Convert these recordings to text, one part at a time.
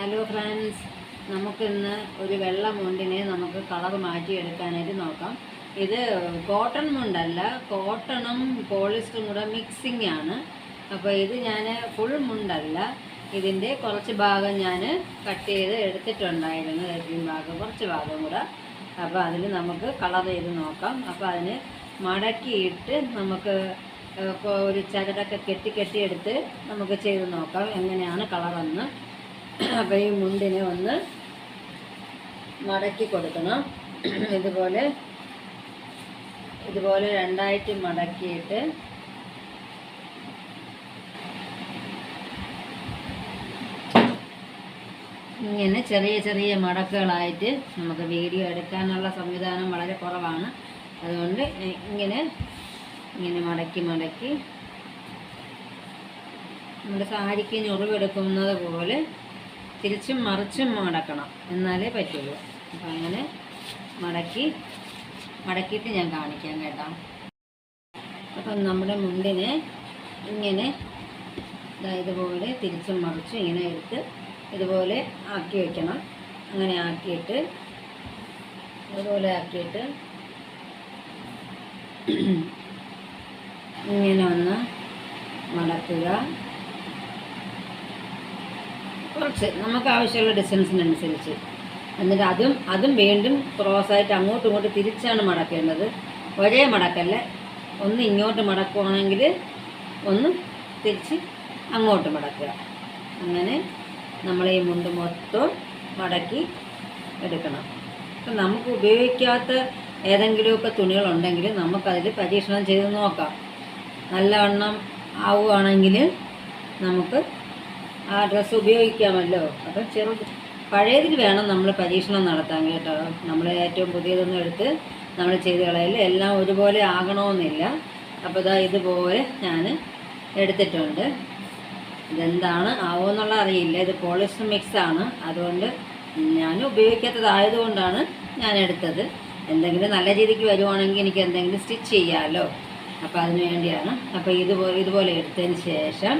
Hello friends നമുക്കിന്ന് ഒരു വെള്ള മുണ്ടിനെ നമുക്ക് കളർ മാറ്റിയെടുക്കാനായിട്ട് നോക്കാം. ഇത് കോട്ടൺ മുണ്ടല്ല കോട്ടണും പോളിസ്റ്ററും കൂടെ മിക്സിംഗ് ആണ്. അപ്പോൾ ഇത് ഞാൻ ഫുൾ മുണ്ടല്ല. ഇതിന്റെ കുറച്ച് ഭാഗം ഞാൻ കട്ട് ചെയ്ത് എടുത്തിട്ടുണ്ടായിരുന്നു. ഏറ്റവും ഭാഗം കുറച്ച് ഭാഗം കൂടെ. അപ്പോൾ അതിൽ നമുക്ക് കളർ ചെയ്ത് നോക്കാം. അപ്പോൾ അതിന് മടക്കിയിട്ട് നമുക്ക് ഒരു ചരടൊക്കെ കെട്ടി കെട്ടിയെടുത്ത് നമുക്ക് ചെയ്ത് നോക്കാം. എങ്ങനെയാണ് കളറെന്ന്. അപ്പോൾ ഈ മുണ്ടിനെ ഒന്ന് മടക്കി കൊടുക്കണം. ഇതുപോലെ ഇതുപോലെ രണ്ടായിട്ട് മടക്കിയിട്ട് ഇങ്ങനെ ചെറിയ ചെറിയ മടക്കുകളായിട്ട് നമുക്ക് വീഡിയോ എടുക്കാനുള്ള സംവിധാനം വളരെ കുറവാണ്. അതുകൊണ്ട് ഇങ്ങനെ ഇങ്ങനെ മടക്കി മടക്കി. നമ്മുടെ സാരിക്ക് ഞൊറിവെടുക്കുന്നത് പോലെ തിരിച്ചും മറിച്ചും മടക്കണം. എന്നാലേ പറ്റുള്ളൂ. അപ്പം അങ്ങനെ മടക്കി മടക്കിയിട്ട് ഞാൻ കാണിക്കാം കേട്ടോ. അപ്പം നമ്മുടെ മുണ്ടിനെ ഇങ്ങനെ ഇതുപോലെ തിരിച്ചും മറിച്ചും ഇങ്ങനെ എടുത്ത് ഇതുപോലെ ആക്കി വയ്ക്കണം അങ്ങനെ ആക്കിയിട്ട് ഇതുപോലെ ആക്കിയിട്ട് ഇങ്ങനെ ഒന്ന് മടക്കുക. കുറച്ച് നമുക്ക് ആവശ്യമുള്ള ഡിസ്റ്റൻസിനനുസരിച്ച്. എന്നിട്ട് അതും അതും വീണ്ടും ക്രോസായിട്ട് അങ്ങോട്ടും ഇങ്ങോട്ടും തിരിച്ചാണ് മടക്കേണ്ടത്. ഒരേ മടക്കല്ല. ഒന്ന് ഇങ്ങോട്ട് മടക്കുവാണെങ്കിൽ ഒന്ന് തിരിച്ച് അങ്ങോട്ട് മടക്കുക. അങ്ങനെ നമ്മൾ ഈ മുണ്ട് മൊത്തം മടക്കി എടുക്കണം. അപ്പം നമുക്ക് ഉപയോഗിക്കാത്ത ഏതെങ്കിലുമൊക്കെ തുണികളുണ്ടെങ്കിൽ നമുക്കതിൽ പരീക്ഷണം ചെയ്ത് നോക്കാം. നല്ലവണ്ണം ആവുകയാണെങ്കിൽ നമുക്ക് ആ ഡ്രസ്സ് ഉപയോഗിക്കാമല്ലോ. അപ്പം ചെറു പഴയതിൽ വേണം നമ്മൾ പരീക്ഷണം നടത്താൻ കേട്ടോ. നമ്മൾ ഏറ്റവും പുതിയതൊന്നും എടുത്ത് നമ്മൾ ചെയ്ത് കളയില്ല എല്ലാം ഒരുപോലെ ആകണമെന്നില്ല അപ്പോൾ ഇതാ ഇതുപോലെ ഞാൻ എടുത്തിട്ടുണ്ട്. ഇതെന്താണ് ആവുമെന്നുള്ള അറിയില്ല. ഇത് പോളിസ്റ്റർ മിക്സ് ആണ്. അതുകൊണ്ട് ഞാൻ ഉപയോഗിക്കാത്തതായതുകൊണ്ടാണ് ഞാൻ എടുത്തത്. എന്തെങ്കിലും നല്ല രീതിക്ക് വരുവാണെങ്കിൽ എനിക്ക് എന്തെങ്കിലും സ്റ്റിച്ച് ചെയ്യാമല്ലോ അപ്പോൾ അതിന് വേണ്ടിയാണ്. അപ്പോൾ ഇതുപോലെ ഇതുപോലെ എടുത്തതിന് ശേഷം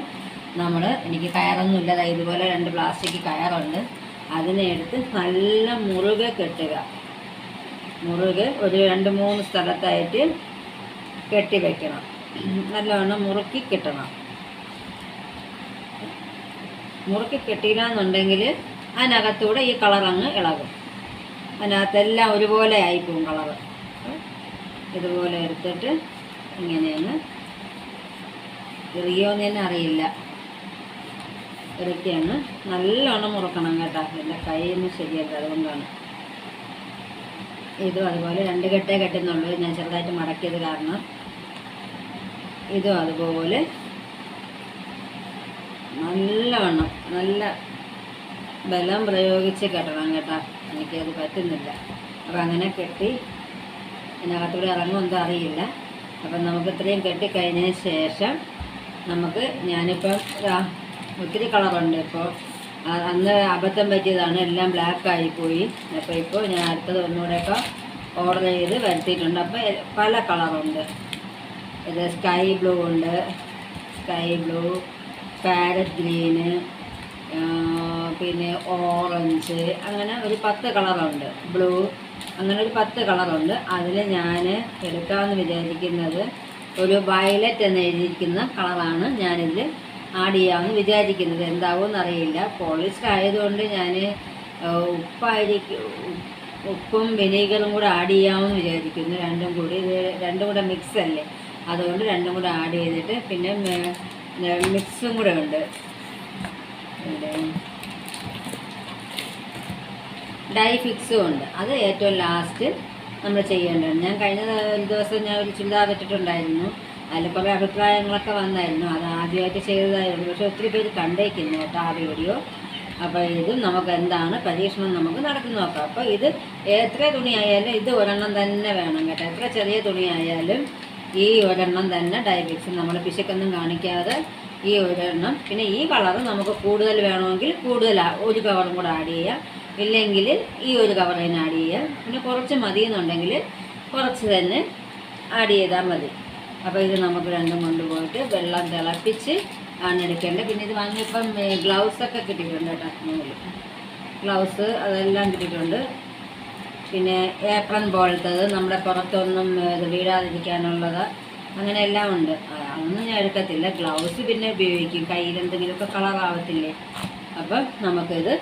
നമ്മൾ എനിക്ക് കയറൊന്നുമില്ല. അതായത് ഇതുപോലെ രണ്ട് പ്ലാസ്റ്റിക് കയറുണ്ട്. അതിനെ എടുത്ത് നല്ല മുറുകെ കെട്ടുക. മുറുകെ ഒരു രണ്ട് മൂന്ന് സ്ഥലത്തായിട്ട് കെട്ടി വയ്ക്കണം നല്ലവണ്ണം മുറുക്കി കിട്ടണം. മുറുക്കി കെട്ടിയില്ല എന്നുണ്ടെങ്കിൽ അതിനകത്തൂടെ ഈ കളർ അങ്ങ് ഇളകും. അതിനകത്തെല്ലാം ഒരുപോലെ ആയിപ്പോവും കളറ് ഇതുപോലെ എടുത്തിട്ട് ഇങ്ങനെയാണ് എറിയോന്ന് അറിയില്ല. ഇറക്കിയാണ്. നല്ലോണം മുറുക്കണം കേട്ടോ. എന്റെ കൈയൊന്നും ശരിയല്ല അതുകൊണ്ടാണ്. ഇതും അതുപോലെ രണ്ട് കെട്ടേ കെട്ടുന്നുള്ളൂ. ഞാൻ ചെറുതായിട്ട് മടക്കിയത് കാരണം. ഇതും അതുപോലെ നല്ലവണ്ണം നല്ല ബലം പ്രയോഗിച്ച് കെട്ടണം കേട്ടോ. എനിക്കത് പറ്റുന്നില്ല. അപ്പം അങ്ങനെ കെട്ടി ഇതിനകത്തൂടെ ഇറങ്ങുമെന്തോ അറിയില്ല. അപ്പം നമുക്ക് ഇത്രയും കെട്ടിക്കഴിഞ്ഞതിന് ശേഷം നമുക്ക് ഞാനിപ്പം ഒത്തിരി കളറുണ്ട് ഇപ്പോൾ അന്ന് അബദ്ധം പറ്റിയതാണ്. എല്ലാം ബ്ലാക്ക് ആയിപ്പോയി. അപ്പോൾ ഇപ്പോൾ ഞാൻ അടുത്തത് ഒന്നുകൂടെയൊക്കെ ഓർഡർ ചെയ്ത് വരുത്തിയിട്ടുണ്ട്. അപ്പോൾ പല കളറുണ്ട്. ഇത് സ്കൈ ബ്ലൂ ഉണ്ട്. സ്കൈ ബ്ലൂ പാരറ്റ് ഗ്രീന് പിന്നെ ഓറഞ്ച് അങ്ങനെ ഒരു പത്ത് കളറുണ്ട്. ബ്ലൂ അങ്ങനെ ഒരു പത്ത് കളറുണ്ട്. അതിൽ ഞാൻ എടുക്കാമെന്ന് വിചാരിക്കുന്നത് ഒരു വയലറ്റ് എന്ന് എഴുതിയിരിക്കുന്ന കളറാണ് ഞാനിതിൽ ആഡ് ചെയ്യാമെന്ന് വിചാരിക്കുന്നത്. എന്താവുമെന്ന് അറിയില്ല പോളിസ്റ്റർ ആയതുകൊണ്ട് ഞാൻ ഉപ്പായിരിക്കും ഉപ്പും വിനീഗറും കൂടെ ആഡ് ചെയ്യാമെന്ന് വിചാരിക്കുന്നു. രണ്ടും കൂടി ഇത് രണ്ടും കൂടെ മിക്സ് അല്ലേ അതുകൊണ്ട് രണ്ടും കൂടെ ആഡ് ചെയ്തിട്ട് പിന്നെ മിക്സും കൂടെ ഉണ്ട്. ഡൈ ഫിക്സും ഉണ്ട്. അത് ഏറ്റവും ലാസ്റ്റ് നമ്മൾ ചെയ്യേണ്ടതാണ് ഞാൻ കഴിഞ്ഞ ദിവസം ഞാൻ ഒരു ചുരിദാർ ഇട്ടിട്ടുണ്ടായിരുന്നു. അതിൽ കുറേ അഭിപ്രായങ്ങളൊക്കെ വന്നായിരുന്നു. അത് ആദ്യമായിട്ട് ചെയ്തതായിരുന്നു. പക്ഷെ ഒത്തിരി പേര് കണ്ടേക്കുന്നു കേട്ടോ ആ വീഡിയോ. അപ്പോൾ ഇതും നമുക്ക് എന്താണ് പരീക്ഷണം നമുക്ക് നടത്തി നോക്കാം അപ്പോൾ ഇത് എത്ര തുണിയായാലും ഇത് ഒരെണ്ണം തന്നെ വേണം കേട്ടോ. എത്ര ചെറിയ തുണിയായാലും ഈ ഒരെണ്ണം തന്നെ ഡയബിക്സ് നമ്മൾ പിശക്കൊന്നും കാണിക്കാതെ ഈ ഒരെണ്ണം. പിന്നെ ഈ കളർ നമുക്ക് കൂടുതൽ വേണമെങ്കിൽ കൂടുതൽ ഒരു കവറും കൂടെ ആഡ് ചെയ്യാം. ഇല്ലെങ്കിൽ ഈ ഒരു കവർ തന്നെ ആഡ് ചെയ്യാം. പിന്നെ കുറച്ച് മതി എന്നുണ്ടെങ്കിൽ കുറച്ച് തന്നെ ആഡ് ചെയ്താൽ മതി. അപ്പോൾ ഇത് നമുക്ക് രണ്ടും കൊണ്ടുപോയിട്ട് വെള്ളം തിളപ്പിച്ച് ആണ് എടുക്കേണ്ടത്. പിന്നെ ഇത് വാങ്ങിയപ്പം ഗ്ലൗസൊക്കെ കിട്ടിയിട്ടുണ്ട് കേട്ടോ ഗ്ലൗസ് അതെല്ലാം കിട്ടിയിട്ടുണ്ട്. പിന്നെ ഏപ്രൺ പോലത്തത് നമ്മുടെ പുറത്തൊന്നും ഇത് വീഴാതിരിക്കാനുള്ളത് അങ്ങനെ എല്ലാം ഉണ്ട്. അതൊന്നും ഞാൻ എടുക്കത്തില്ല. ഗ്ലൗസ് പിന്നെ ഉപയോഗിക്കും. കയ്യിൽ എന്തെങ്കിലുമൊക്കെ കളറാവത്തില്ലേ അപ്പം നമുക്കിത്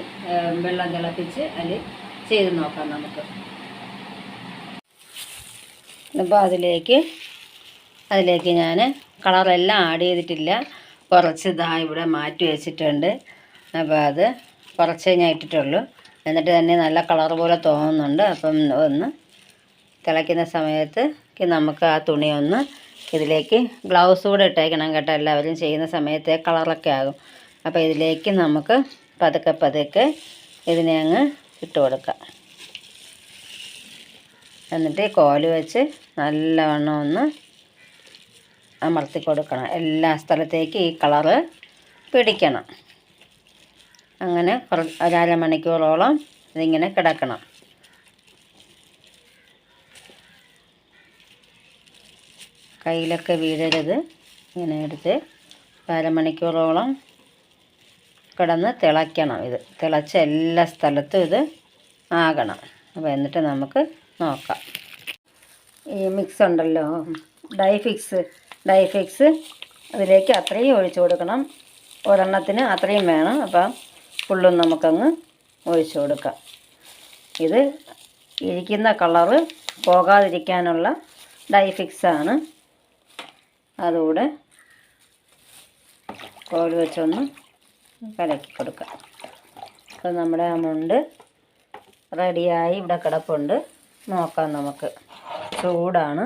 വെള്ളം തിളപ്പിച്ച് അതിൽ ചെയ്ത് നോക്കാം നമുക്ക്. അപ്പോൾ അതിലേക്ക് അതിലേക്ക് ഞാൻ കളറെല്ലാം ആഡ് ചെയ്തിട്ടില്ല. കുറച്ച് ഇതാ ഇവിടെ മാറ്റി വെച്ചിട്ടുണ്ട്. അപ്പോൾ അത് കുറച്ചേ ഞാൻ ഇട്ടിട്ടുള്ളൂ. എന്നിട്ട് തന്നെ നല്ല കളർ പോലെ തോന്നുന്നുണ്ട്. അപ്പം ഒന്ന് തിളയ്ക്കുന്ന സമയത്ത് നമുക്ക് ആ തുണി ഒന്ന് ഇതിലേക്ക് ഗ്ലൗസ് കൂടെ ഇട്ടേക്കണം കേട്ടോ. എല്ലാവരും ചെയ്യുന്ന സമയത്ത് കളറൊക്കെ ആകും. അപ്പോൾ ഇതിലേക്ക് നമുക്ക് പതുക്കെ പതുക്കെ ഇതിനെ അങ്ങ് ഇട്ട് കൊടുക്കാം. എന്നിട്ട് കോൽ വെച്ച് നല്ലവണ്ണം ഒന്ന് അമർത്തി കൊടുക്കണം. എല്ലാ സ്ഥലത്തേക്ക് ഈ കളറ് പിടിക്കണം. അങ്ങനെ ഒരര മണിക്കൂറോളം ഇതിങ്ങനെ കിടക്കണം. കയ്യിലൊക്കെ വീഴരുത്. ഇങ്ങനെ എടുത്ത് അരമണിക്കൂറോളം കിടന്ന് തിളയ്ക്കണം ഇത്. തിളച്ച എല്ലാ സ്ഥലത്തും ഇത് ആകണം. അപ്പോൾ എന്നിട്ട് നമുക്ക് നോക്കാം. ഈ മിക്സ് ഉണ്ടല്ലോ. ഡൈഫിക്സ് ഡൈഫിക്സ് അതിലേക്ക് അത്രയും ഒഴിച്ചു കൊടുക്കണം. ഒരെണ്ണത്തിന് അത്രയും വേണം. അപ്പം ഫുള്ളും നമുക്കങ്ങ് ഒഴിച്ചു കൊടുക്കാം. ഇത് ഇരിക്കുന്ന കളറ് പോകാതിരിക്കാനുള്ള ഡൈഫിക്സാണ് അതുകൂടെ കോൽ വെച്ചൊന്ന് കലക്കി കൊടുക്കാം. അപ്പോൾ നമ്മുടെ മുണ്ട് റെഡിയായി ഇവിടെ കിടപ്പുണ്ട്. നോക്കാം നമുക്ക്. ചൂടാണ്.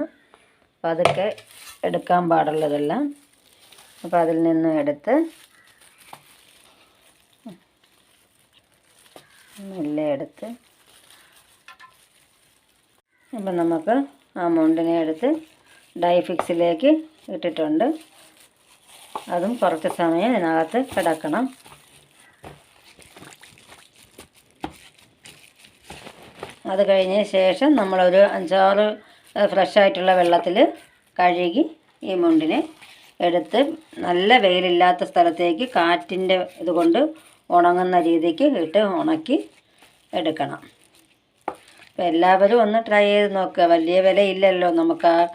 അപ്പോൾ അതൊക്കെ എടുക്കാൻ പാടുള്ളതല്ല. അപ്പോൾ അതിൽ നിന്ന് എടുത്ത് മെല്ലെ എടുത്ത് അപ്പം നമുക്ക് ആ മുണ്ടിനെ എടുത്ത് ഡൈഫിക്സിലേക്ക് ഇട്ടിട്ടുണ്ട്. അതും കുറച്ച് സമയം ഇതിനകത്ത് കിടക്കണം. അത് കഴിഞ്ഞ ശേഷം നമ്മളൊരു അഞ്ചാറ് ഫ്രഷ് ആയിട്ടുള്ള വെള്ളത്തിൽ കഴുകി ഈ മുണ്ടിനെ എടുത്ത് നല്ല വെയിലില്ലാത്ത സ്ഥലത്തേക്ക് കാറ്റിന്റെ ഇതുകൊണ്ട് ഉണങ്ങുന്ന രീതിക്ക് ഇട്ട് ഉണക്കി എടുക്കണം. അപ്പോൾ എല്ലാവരും ഒന്ന് ട്രൈ ചെയ്ത് നോക്കുക. വലിയ വിലയില്ലല്ലോ നമുക്ക് ആ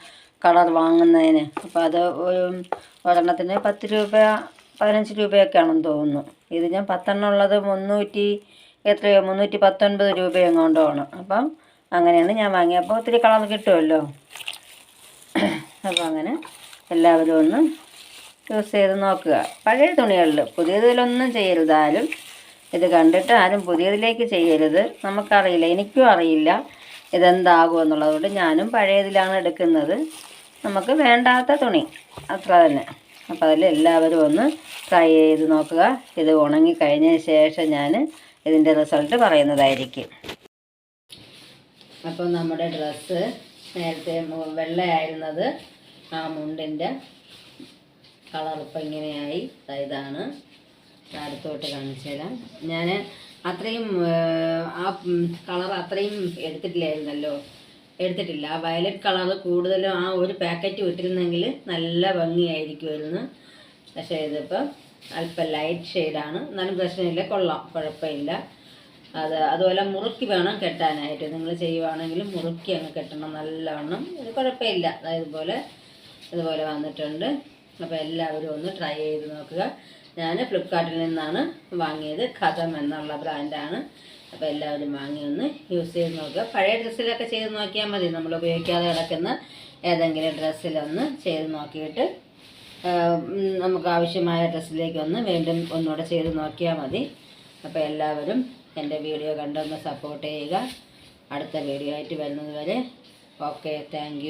കളർ വാങ്ങുന്നതിന്. അപ്പോൾ അത് ഒരു ഒരെണ്ണത്തിന് പത്ത് രൂപ പതിനഞ്ച് രൂപയൊക്കെയാണെന്ന് തോന്നുന്നു. ഇത് ഞാൻ പത്തെണ്ണം ഉള്ളത് മുന്നൂറ്റി എത്രയോ മുന്നൂറ്റി പത്തൊൻപത് രൂപ അപ്പം അങ്ങനെയാണ് ഞാൻ വാങ്ങിയത്. അപ്പോൾ ഒത്തിരി കളർ കിട്ടുമല്ലോ. അപ്പോൾ അങ്ങനെ എല്ലാവരും ഒന്ന് യൂസ് ചെയ്ത് നോക്കുക. പഴയ തുണികളിൽ പുതിയതിലൊന്നും ചെയ്യരുത് ആരും ഇത് കണ്ടിട്ട് ആരും പുതിയതിലേക്ക് ചെയ്യരുത്. നമുക്കറിയില്ല എനിക്കും അറിയില്ല ഇതെന്താകും എന്നുള്ളതുകൊണ്ട് ഞാനും പഴയതിലാണ് എടുക്കുന്നത്. നമുക്ക് വേണ്ടാത്ത തുണി അത്ര തന്നെ. അപ്പോൾ അതിൽ എല്ലാവരും ഒന്ന് ട്രൈ ചെയ്ത് നോക്കുക. ഇത് ഉണങ്ങി കഴിഞ്ഞതിന് ശേഷം ഞാൻ ഇതിന്റെ റിസൾട്ട് പറയുന്നതായിരിക്കും. അപ്പോൾ നമ്മുടെ ഡ്രസ്സ് നേരത്തെ വെള്ളയായിരുന്നത് ആ മുണ്ടിന്റെ കളർ ഇപ്പം ഇങ്ങനെയായി. ഇതാണ്. അടുത്തോട്ട് കാണിച്ചു തരാം. ഞാൻ അത്രയും ആ കളർ അത്രയും എടുത്തിട്ടില്ലായിരുന്നല്ലോ. എടുത്തിട്ടില്ല. ആ വയലറ്റ് കളർ കൂടുതലും ആ ഒരു പാക്കറ്റ് വിട്ടിരുന്നെങ്കിൽ നല്ല ഭംഗിയായിരിക്കുമായിരുന്നു. പക്ഷേ ഇതിപ്പോൾ അല്പം ലൈറ്റ് ഷെയ്ഡാണ് എന്നാലും പ്രശ്നമില്ല. കൊള്ളാം. കുഴപ്പമില്ല. അത് അതുപോലെ മുറുക്കി വേണം കെട്ടാനായിട്ട്. നിങ്ങൾ ചെയ്യുവാണെങ്കിലും മുറുക്കി അങ്ങ് കെട്ടണം നല്ലവണ്ണം. കുഴപ്പമില്ല. ദാ ഇതുപോലെ വന്നിട്ടുണ്ട്. അപ്പോൾ എല്ലാവരും ഒന്ന് ട്രൈ ചെയ്ത് നോക്കുക. ഞാൻ ഫ്ലിപ്കാർട്ടിൽ നിന്നാണ് വാങ്ങിയത് ഖതം എന്നുള്ള ബ്രാൻഡാണ് അപ്പോൾ എല്ലാവരും വാങ്ങി ഒന്ന് യൂസ് ചെയ്ത് നോക്കുക. പഴയ ഡ്രസ്സിലൊക്കെ ചെയ്ത് നോക്കിയാൽ മതി. നമ്മൾ ഉപയോഗിക്കാതെ കിടക്കുന്ന ഏതെങ്കിലും ഡ്രസ്സിലൊന്ന് ചെയ്ത് നോക്കിയിട്ട് നമുക്ക് ആവശ്യമായ ഡ്രസ്സിലേക്ക് ഒന്ന് വീണ്ടും ഒന്നുകൂടെ ചെയ്ത് നോക്കിയാൽ മതി. അപ്പോൾ എല്ലാവരും എന്റെ വീഡിയോ കണ്ടൊന്ന് സപ്പോർട്ട് ചെയ്യുക. അടുത്ത വീഡിയോ ആയിട്ട് വരുന്നത് വരെ ഓക്കെ താങ്ക്